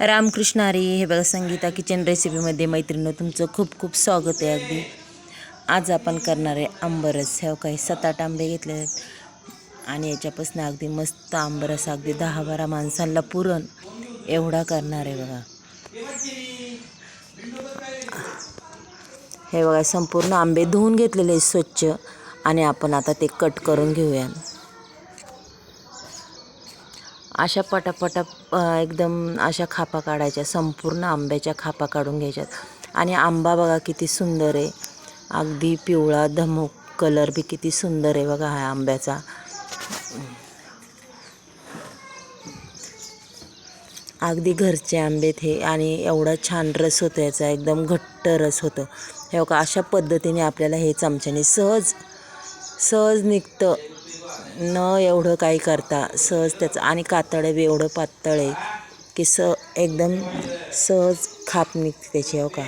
रामकृष्ण हरी हे बघा संगीता किचन रेसिपीमध्ये मैत्रिणी तुमचं खूप खूप स्वागत आहे अगदी. आज आपण करणार आहे आंबरस. ह्या काही सात आठ आंबे घेतले आहेत. आणि याच्यापासून अगदी मस्त आंबरस अगदी दहा बारा माणसांना पुरण एवढा करणार आहे बघा. हे बघा संपूर्ण आंबे धुवून घेतलेले आहेत स्वच्छ. आणि आपण आता ते कट करून घेऊया अशा पटापटा एकदम अशा खापा काढायच्या संपूर्ण आंब्याच्या खापा काढून घ्यायच्यात. आणि आंबा बघा किती सुंदर आहे. अगदी पिवळा धमक कलर बी किती सुंदर आहे बघा हा आंब्याचा. अगदी घरचे आंबेत हे. आणि एवढा छान रस होतो याचा एकदम घट्ट रस होतो. हे बघा अशा पद्धतीने आपल्याला हे चमच्याने सहज सहज निघतं. न एवढं काही करता सहज त्याचं आणि कातडं बी एवढं पातळ आहे की स एकदम सहज खाप निघते त्याची हो का?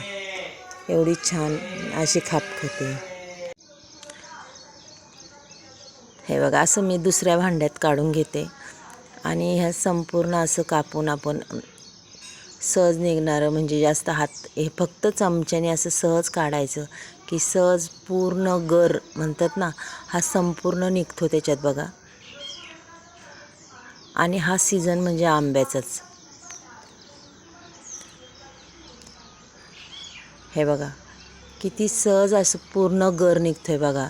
एवढी छान अशी खाप खाते. हे बघा असं मी दुसऱ्या भांड्यात काढून घेते. आणि ह्या संपूर्ण असं कापून आपण सहज निघणारं म्हणजे जास्त हात हे फक्त चमच्याने असं सहज काढायचं. की सहज पूर्ण गर म्हणतात ना हा संपूर्ण निघतो त्याच्यात बघा. आणि हा सीझन म्हणजे आंब्याचाच. हे बघा किती सहज असं पूर्ण गर निघतोय बघा.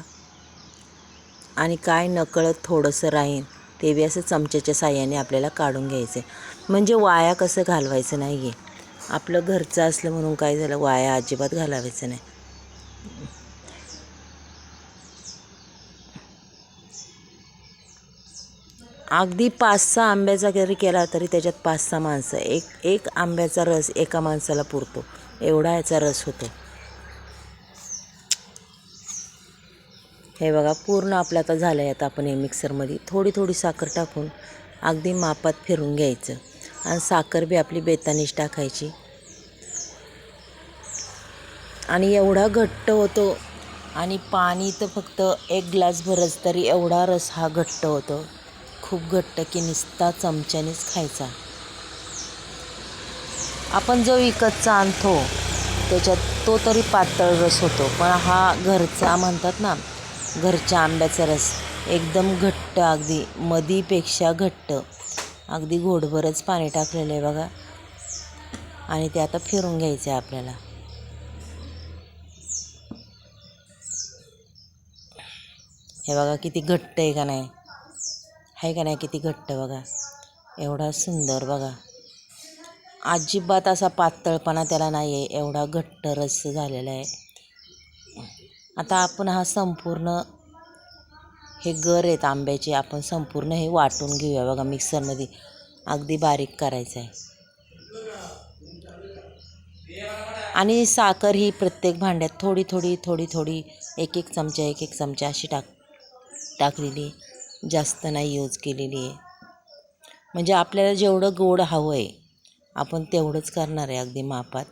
आणि काय नकळत थोडंसं राहीन ते बी असं चमच्याच्या साह्याने आपल्याला काढून घ्यायचं आहे म्हणजे वाया कसं घालवायचं नाही आहे आपलं घरचं असलं म्हणून काय झालं वाया अजिबात घालावायचं नाही. अगदी पाच सहा आंब्याचा जरी केला तरी त्याच्यात पाच सहा माणसं एक एक आंब्याचा रस एका माणसाला पुरतो. एवढा याचा रस होतो. हे बघा पूर्ण आपलं आता झालं आहे आता आपण हे मिक्सरमध्ये. थोडी थोडी साखर टाकून अगदी मापात फिरून घ्यायचं. आणि साखर बी आपली बेतानीच टाकायची. आणि एवढा घट्ट होतो आणि पाणी तर फक्त एक ग्लास भरच तरी एवढा रस हा घट्ट होतो. खूप घट्ट की निस्ता चमच्यानेच खायचा. आपण जो विकतचा आणतो त्याच्यात तो तरी पातळ रस होतो. पण हा घरचा म्हणतात ना घरच्या आंब्याचा रस एकदम घट्ट अगदी मदीपेक्षा घट्ट. अगदी घोडभरच पाणी टाकलेलं आहे बघा. आणि ते आता फिरून घ्यायचं आहे आपल्याला. हे बघा किती घट्ट आहे का नाही. आहे का नाही किती घट्ट बघा. एवढा सुंदर बघा. अजिबात असा पातळपणा त्याला नाही आहे एवढा घट्ट रस झालेला आहे. आता आपण हा संपूर्ण हे गर आहेत आंब्याचे आपण संपूर्ण हे वाटून घेऊया बघा मिक्सरमध्ये. अगदी बारीक करायचं आहे. आणि साखर ही प्रत्येक भांड्यात थोडी थोडी थोडी थोडी एक एक चमचा एक एक चमचा अशी टाक टाकलेली आहे. जास्त नाही यूज केलेली आहे. म्हणजे आपल्याला जेवढं गोड हवं आहे आपण तेवढंच करणार आहे अगदी मापात.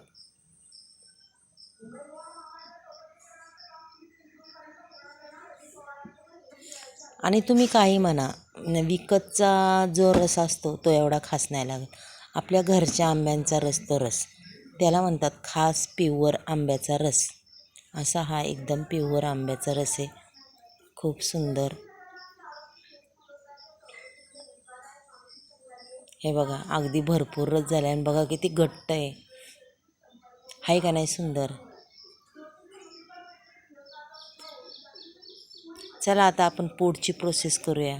आणि तुम्ही काही म्हणा विकतचा जो रस असतो तो एवढा खास नाही लागत. आपल्या घरच्या आंब्यांचा रस तो रस. त्याला म्हणतात खास प्युअर आंब्याचा रस. असा हा एकदम प्युअर आंब्याचा रस आहे. खूप सुंदर. हे बघा अगदी भरपूर रस झाला आणि बघा किती घट्ट आहे. आहे का नाही सुंदर? चला आता आपण पोटची प्रोसेस करूया.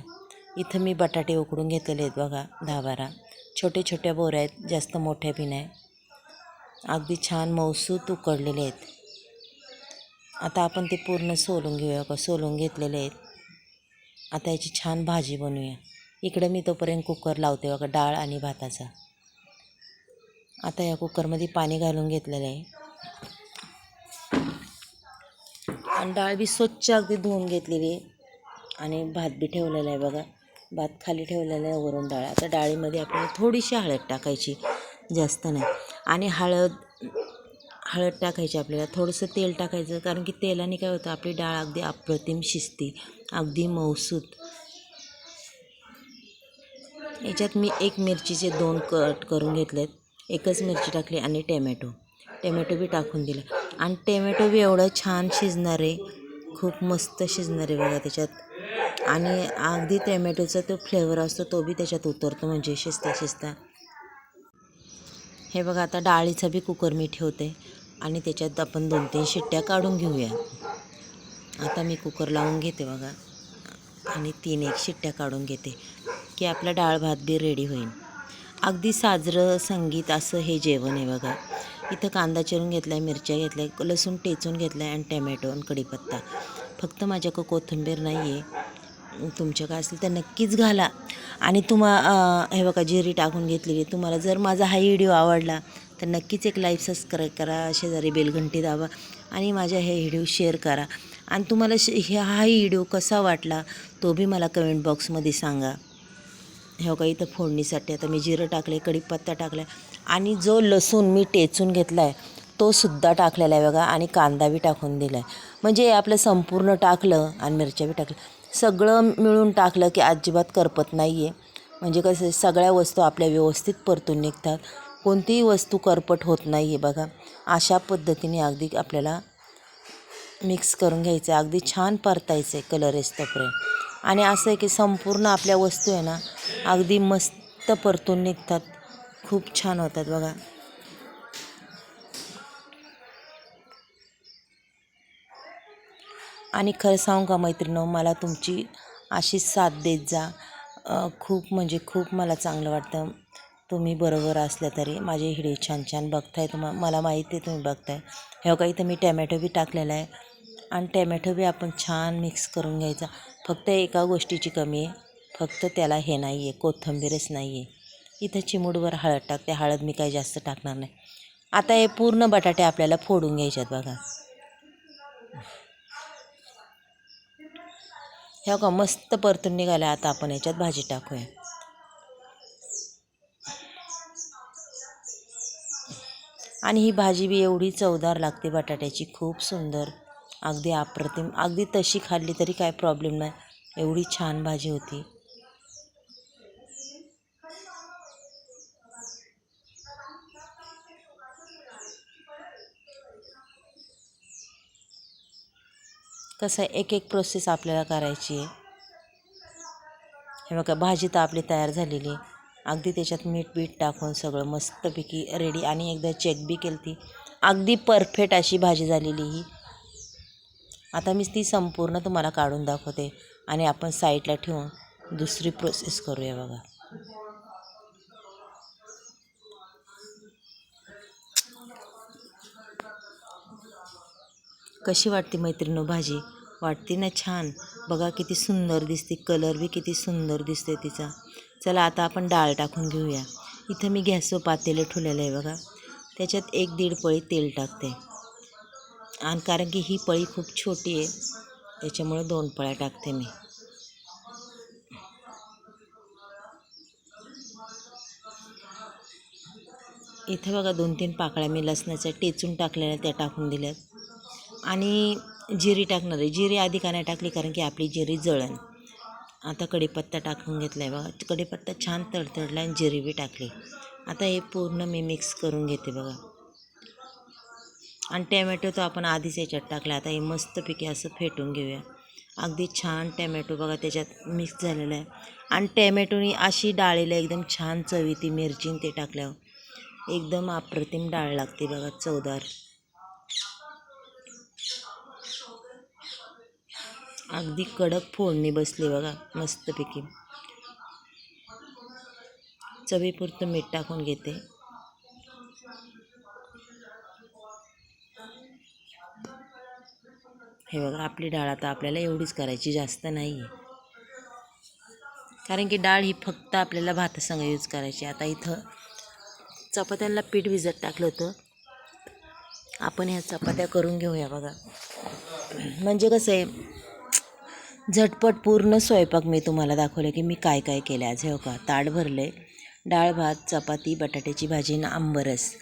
इथं मी बटाटे उकडून घेतलेले आहेत बघा दहा बारा छोटे छोट्या बोऱ्या आहेत जास्त मोठ्या बी नाही. अगदी छान मौसूत उकडलेले आहेत. आता आपण ते पूर्ण सोलून घेऊया का सोलून घेतलेले आहेत. आता याची छान भाजी बनवूया. इकडं मी तोपर्यंत कुकर लावते बघा डाळ आणि भाताचा. आता या कुकरमध्ये पाणी घालून घेतलेलं आहे. आणि डाळ बी स्वच्छ अगदी धुवून घेतलेली आहे. आणि भात बी ठेवलेला आहे बघा. भात खाली ठेवलेला आहे वरून डाळ. आता डाळीमध्ये आपल्याला थोडीशी हळद टाकायची जास्त नाही. आणि हळद हळद टाकायची आपल्याला. थोडंसं तेल टाकायचं कारण की तेलाने काय होतं आपली डाळ अगदी अप्रतिम शिजते अगदी मौसूत याच्यात मी एक मिरचीचे दोन कट करून घेतलेत. एकच मिरची टाकली आणि टॅमॅटो. टॅमॅटो बी टाकून दिला. आणि टॅमॅटो बी एवढं छान शिजणार आहे खूप मस्त शिजणार आहे बघा त्याच्यात. आणि अगदी टॅमॅटोचा तो फ्लेवर असतो तो बी त्याच्यात उतरतो म्हणजे शिजता शिजता. हे बघा आता डाळीचा बी कुकर मी ठेवते. आणि त्याच्यात आपण दोन तीन शिट्ट्या काढून घेऊया. आता मी कुकर लावून घेते बघा. आणि तीन एक शिट्ट्या काढून घेते. की आपला डाळ भात बी रेडी होईल अगदी साजरं संगीत असं हे जेवण आहे बघा. इथं कांदा चिरून घेतला आहे मिरच्या घेतल्या आहे लसूण टेचून घेतला आहे आणि टॅमॅटो आणि कढीपत्ता. फक्त माझ्याकडं कोथिंबीर नाही आहे तुमच्या काय असेल तर नक्कीच घाला. आणि तुम्हा हे बघा जिरी टाकून घेतलेली. तुम्हाला जर माझा हा व्हिडिओ आवडला तर नक्कीच एक लाईक सबस्क्राईब करा. शेजारी बेलघंटी दाबा. आणि माझ्या हे व्हिडिओ शेअर करा. आणि तुम्हाला श हे हा व्हिडिओ कसा वाटला तो बी मला कमेंट बॉक्समध्ये सांगा. हे बघा इथं फोडणीसाठी आता मी जिरं टाकले कढीपत्ता टाकला आणि जो लसूण मी टेचून घेतला आहे तो सुद्धा टाकलेला आहे बघा आणि कांदा बी टाकून दिला आहे म्हणजे आपलं संपूर्ण टाकलं आणि मिरच्या बी टाकलं सगळं मिळून टाकलं की अजिबात करपत नाही आहे म्हणजे कसं आहे, सगळ्या वस्तू आपल्या व्यवस्थित परतून निघतात. कोणतीही वस्तू करपट होत नाही आहे बघा. अशा पद्धतीने अगदी आपल्याला मिक्स करून घ्यायचं आहे अगदी छान परतायचं आहे कलर येस्तोपर्यंत आणि असं आहे की संपूर्ण आपल्या वस्तू आहे ना अगदी मस्त परतून निघतात. खूप छान होतात बघा. आणि खरं सांगू का मैत्रिणं मला तुमची अशी साथ देत जा. खूप म्हणजे खूप मला चांगलं वाटतं. तुम्ही बरोबर असल्या तरी माझे हिडे छान छान बघताय तुम्हा मला माहिती आहे तुम्ही बघताय. हो हे काही तर मी टॅमॅटो बी टाकलेला आहे. आणि टॅमॅटो बी आपण छान मिक्स करून घ्यायचा. फक्त एका गोष्टीची कमी आहे. फक्त त्याला हे नाही आहे कोथिंबीरच नाही आहे इथं चिमूडवर हळद टाकते हळद मी काही जास्त टाकणार नाही. आता हे पूर्ण बटाटे आपल्याला फोडून घ्यायच्यात बघा. ह्या का मस्त परतून निघाल्या. आता आपण याच्यात भाजी टाकूया. आणि ही भाजी बी एवढी चवदार लागते बटाट्याची. खूप सुंदर. अगदी अप्रतिम अगदी तशी खाल्ली तरी काय प्रॉब्लेम नाही. एवढी छान भाजी होती. कसं आहे एक एक प्रोसेस आपल्याला करायची. आहे हे बघा भाजी तर आपली तयार झालेली. आहे अगदी त्याच्यात मीठ बीठ टाकून सगळं मस्तपैकी रेडी आणि एकदा चेक बी केली ती अगदी परफेक्ट अशी भाजी झालेली ही. आता मी ती संपूर्ण तुम्हाला काढून दाखवते आणि आपण साईडला ठेवून दुसरी प्रोसेस करूया बघा. कशी वाटते मैत्रिणी भाजी? वाटते ना छान? बघा किती सुंदर दिसते कलर बी किती सुंदर दिसते तिचा. चला आता आपण डाळ टाकून घेऊया. इथं मी गॅसवर पातेलं ठेवलेलं आहे बघा. त्याच्यात एक दीड पळी तेल टाकते. आणि कारण की ही पळी खूप छोटी आहे त्याच्यामुळं दोन पळ्या टाकते मी. इथं बघा दोन तीन पाकळ्या मी लसणाच्या टेचून टाकलेल्या त्या टाकून दिल्यात. आणि जिरी टाकणार आहे. जिरी आधी का नाही टाकली? कारण की आपली जिरी जळण. आता कढीपत्ता टाकून घेतला आहे बघा. कढीपत्ता छान तडतडला आणि जिरी बी टाकली. आता हे पूर्ण मी मिक्स करून घेते बघा. आणि टॅमॅटो तो आपण आधीच याच्यात टाकला. आता हे मस्तपैकी असं फेटून घेऊया. अगदी छान टॅमॅटो बघा त्याच्यात मिक्स झालेला आहे. आणि टॅमॅटोनी अशी डाळीला एकदम छान चवी ती मिरची ते टाकल्यावर. एकदम अप्रतिम डाळ लागते बघा चवदार. अगदी कडक फोडणी बसली बघा मस्तपैकी चवीपुरतं मीठ टाकून घेते. हे बघा आपली डाळ आता आपल्याला एवढीच करायची जास्त नाही आहे कारण की डाळ ही फक्त आपल्याला भातासंग यूज करायची. आता इथं चपात्यांना पीठ भिजत टाकलं होतं. आपण ह्या चपात्या करून घेऊया बघा. म्हणजे कसं आहे झटपट पूर्ण स्वयंपाक मी तुम्हाला दाखवलं की मी काय काय केलं आज हे का ताट भरले डाळ भात चपाती बटाट्याची भाजी ना आंबरस.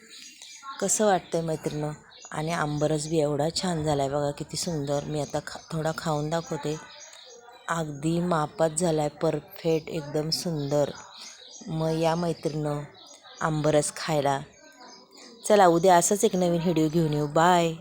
कसं वाटतं आहे मैत्रिणी? आणि आंबरस बी एवढा छान झाला आहे बघा किती सुंदर. मी आता खा थोडा खाऊन दाखवते. अगदी मापात झाला आहे परफेक्ट एकदम सुंदर. मग या मैत्रिणं आंबरस खायला. चला उद्या असंच एक नवीन व्हिडिओ घेऊन येऊ. बाय